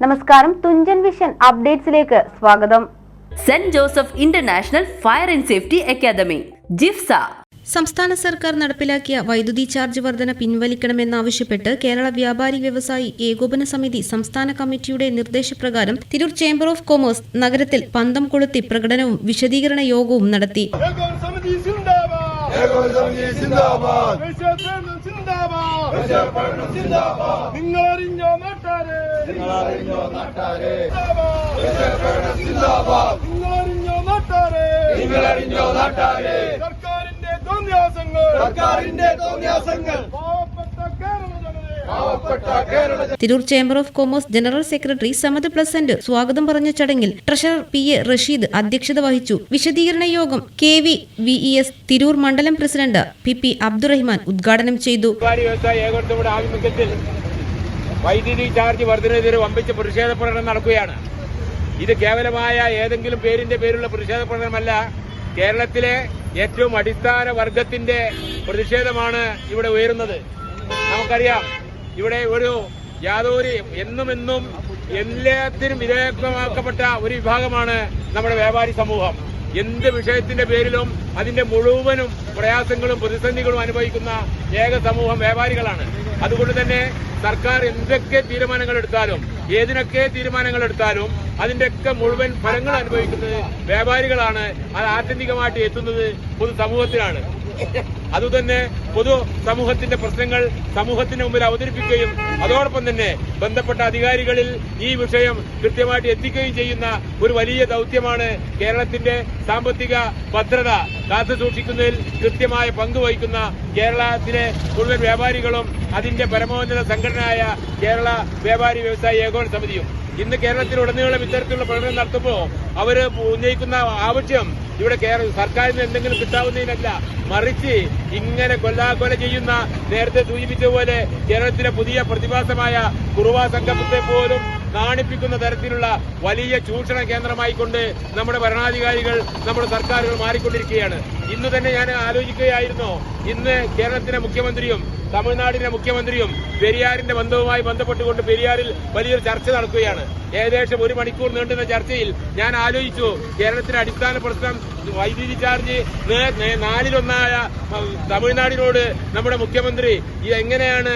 നമസ്കാരം തുഞ്ചൻ വിഷൻ അപ്ഡേറ്റ്സിലേക്ക് സ്വാഗതം. Saint Joseph international fire and safety academy ജിഫ്സ. സംസ്ഥാന സർക്കാർ നടപ്പിലാക്കിയ വൈദ്യുതി ചാർജ് വർധന പിൻവലിക്കണമെന്നാവശ്യപ്പെട്ട് കേരള വ്യാപാരി വ്യവസായി ഏകോപന സമിതി സംസ്ഥാന കമ്മിറ്റിയുടെ നിർദ്ദേശപ്രകാരം തിരൂർ ചേംബർ ഓഫ് കൊമേഴ്സ് നഗരത്തിൽ പന്തം കൊളുത്തി പ്രകടനവും വിശദീകരണ യോഗവും നടത്തി. അറിഞ്ഞോ നാട്ടാരെ? നിങ്ങളറിഞ്ഞോ നാട്ടാരെ. അറിഞ്ഞോ നാട്ടാരെ? നിങ്ങളറിഞ്ഞോ നാട്ടാരെ. സർക്കാരിന്റെ തോന്നിയാസങ്ങൾ. സർക്കാരിന്റെ തോന്നിയാസങ്ങൾ. Tirur chamber of commerce general secretary Samad pleasant സ്വാഗതം പറഞ്ഞ ചടങ്ങിൽ ട്രഷറർ പി എ റഷീദ് അധ്യക്ഷത വഹിച്ചു. വിശദീകരണ യോഗം K V V S Tirur മണ്ഡലം പ്രസിഡന്റ് പി പി അബ്ദുറഹിമാൻ ഉദ്ഘാടനം ചെയ്തു. വൈദ്യുതി ചാർജ് വർധനയെതിരെ വമ്പിച്ച പ്രതിഷേധ പ്രകടനം നടക്കുകയാണ്. ഇത് കേവലമായ ഏതെങ്കിലും പേരിന്റെ പേരുള്ള പ്രതിഷേധ പ്രകടനമല്ല കേരളത്തിലെ ഏറ്റവും അടിസ്ഥാന വർഗത്തിന്റെ പ്രതിഷേധമാണ് ഇവിടെ ഉയരുന്നത്. നമുക്കറിയാം ഇവിടെ ഒരു യാതൊരു എന്നും എന്നും എല്ലാത്തിനും വിധേയമാക്കപ്പെട്ട ഒരു വിഭാഗമാണ് നമ്മുടെ വ്യാപാരി സമൂഹം. എന്ത് വിഷയത്തിന്റെ പേരിലും അതിന്റെ മുഴുവനും പ്രയാസങ്ങളും പ്രതിസന്ധികളും അനുഭവിക്കുന്ന ഏക സമൂഹം വ്യാപാരികളാണ്. അതുകൊണ്ട് തന്നെ സർക്കാർ എന്തൊക്കെ തീരുമാനങ്ങൾ എടുത്താലും ഏതിനൊക്കെ തീരുമാനങ്ങൾ എടുത്താലും അതിന്റെയൊക്കെ മുഴുവൻ ഫലങ്ങൾ അനുഭവിക്കുന്നത് വ്യാപാരികളാണ്. അത് ആത്യന്തികമായിട്ട് എത്തുന്നത് പൊതുസമൂഹത്തിലാണ്. അതുതന്നെ പൊതു സമൂഹത്തിന്റെ പ്രശ്നങ്ങൾ സമൂഹത്തിന് മുമ്പിൽ അവതരിപ്പിക്കുകയും അതോടൊപ്പം തന്നെ ബന്ധപ്പെട്ട അധികാരികളിൽ ഈ വിഷയം കൃത്യമായിട്ട് എത്തിക്കുകയും ചെയ്യുന്ന ഒരു വലിയ ദൗത്യമാണ് കേരളത്തിന്റെ സാമ്പത്തിക ഭദ്രത. കാത്തു സൂക്ഷിക്കുന്നതിൽ കൃത്യമായ പങ്കുവഹിക്കുന്ന കേരളത്തിലെ മുഴുവൻ വ്യാപാരികളും അതിന്റെ പരമോന്നത സംഘടനയായ കേരള വ്യാപാരി വ്യവസായ ഏകോപന സമിതിയും. ഇന്ന് കേരളത്തിലുടനീളം ഇത്തരത്തിലുള്ള പ്രകടനം നടത്തുമ്പോൾ അവർ ഉന്നയിക്കുന്ന ആവശ്യം ഇവിടെ കേരള സർക്കാരിൽ നിന്ന് എന്തെങ്കിലും കിട്ടാവുന്നതിനല്ല. മറിച്ച് ഇങ്ങനെ കൊല്ലാകൊല ചെയ്യുന്ന നേരത്തെ സൂചിപ്പിച്ച പോലെ കേരളത്തിലെ പുതിയ പ്രതിഭാസമായ കുറുവാ സംഗമത്തെ പോലും നാണിപ്പിക്കുന്ന തരത്തിലുള്ള വലിയ ചൂഷണ കേന്ദ്രമായിക്കൊണ്ട് നമ്മുടെ ഭരണാധികാരികൾ നമ്മുടെ സർക്കാരുകൾ മാറിക്കൊണ്ടിരിക്കുകയാണ്. ഇന്ന് തന്നെ ഞാൻ ആലോചിക്കുകയായിരുന്നു. ഇന്ന് കേരളത്തിലെ മുഖ്യമന്ത്രിയും തമിഴ്നാടിന്റെ മുഖ്യമന്ത്രിയും പെരിയാറിന്റെ ബന്ധവുമായി ബന്ധപ്പെട്ടുകൊണ്ട് പെരിയാറിൽ വലിയൊരു ചർച്ച നടക്കുകയാണ്. ഏകദേശം ഒരു മണിക്കൂർ നീണ്ടുന്ന ചർച്ചയിൽ ഞാൻ ആലോചിച്ചു കേരളത്തിന്റെ അടിസ്ഥാന പ്രശ്നം വൈദ്യുതി ചാർജ് നാലിലൊന്നായ തമിഴ്നാടിനോട് നമ്മുടെ മുഖ്യമന്ത്രി ഇത് എങ്ങനെയാണ്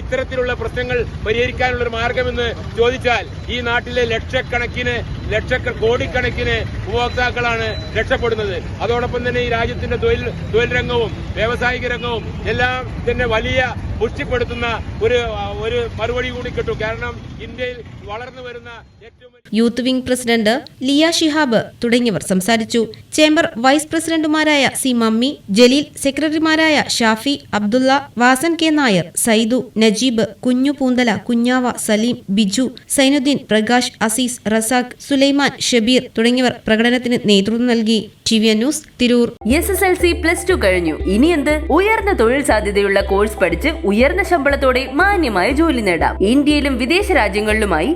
ഇത്തരത്തിലുള്ള പ്രശ്നങ്ങൾ പരിഹരിക്കാനുള്ള ഒരു മാർഗമെന്ന് ചോദിച്ചാൽ ഈ നാട്ടിലെ ലക്ഷക്കണക്കിന് ലക്ഷ കോടിക്കണക്കിന് ഉപഭോക്താക്കളാണ് രക്ഷപ്പെടുന്നത്. അതോടൊപ്പം തന്നെ ഈ രാജ്യത്തിന്റെ തൊഴിൽ തൊഴിൽ രംഗവും വ്യാവസായിക രംഗവും എല്ലാം തന്നെ വലിയ പുഷ്ടിപ്പെടുത്തുന്ന ഒരു ഒരു മറുപടി കൂടി കിട്ടും. കാരണം ഇന്ത്യയിൽ വളർന്നു വരുന്ന ഏറ്റവും youth wing president Liya Shihab തുടങ്ങിയവർ സംസാരിച്ചു. ചേംബർ വൈസ് പ്രസിഡന്റുമാരായ സി മമ്മി ജലീൽ സെക്രട്ടറിമാരായ ഷാഫി അബ്ദുള്ള വാസൻ കെ നായർ സൈദു നജീബ് കുഞ്ഞു പൂന്തല കുഞ്ഞാവ സലീം ബിജു സൈനുദ്ദീൻ പ്രകാശ് അസീസ് റസാഖ് സുലൈമാൻ ഷബീർ തുടങ്ങിയവർ പ്രകടനത്തിന് നേതൃത്വം നൽകി. T V news Tirur. S S L C plus two കഴിഞ്ഞു. ഇനി എന്ത്? ഉയർന്ന തൊഴിൽ സാധ്യതയുള്ള കോഴ്സ് പഠിച്ച് ഉയർന്ന ശമ്പളത്തോടെ മാന്യമായ ജോലി നേടാം. ഇന്ത്യയിലും വിദേശ രാജ്യങ്ങളിലുമായി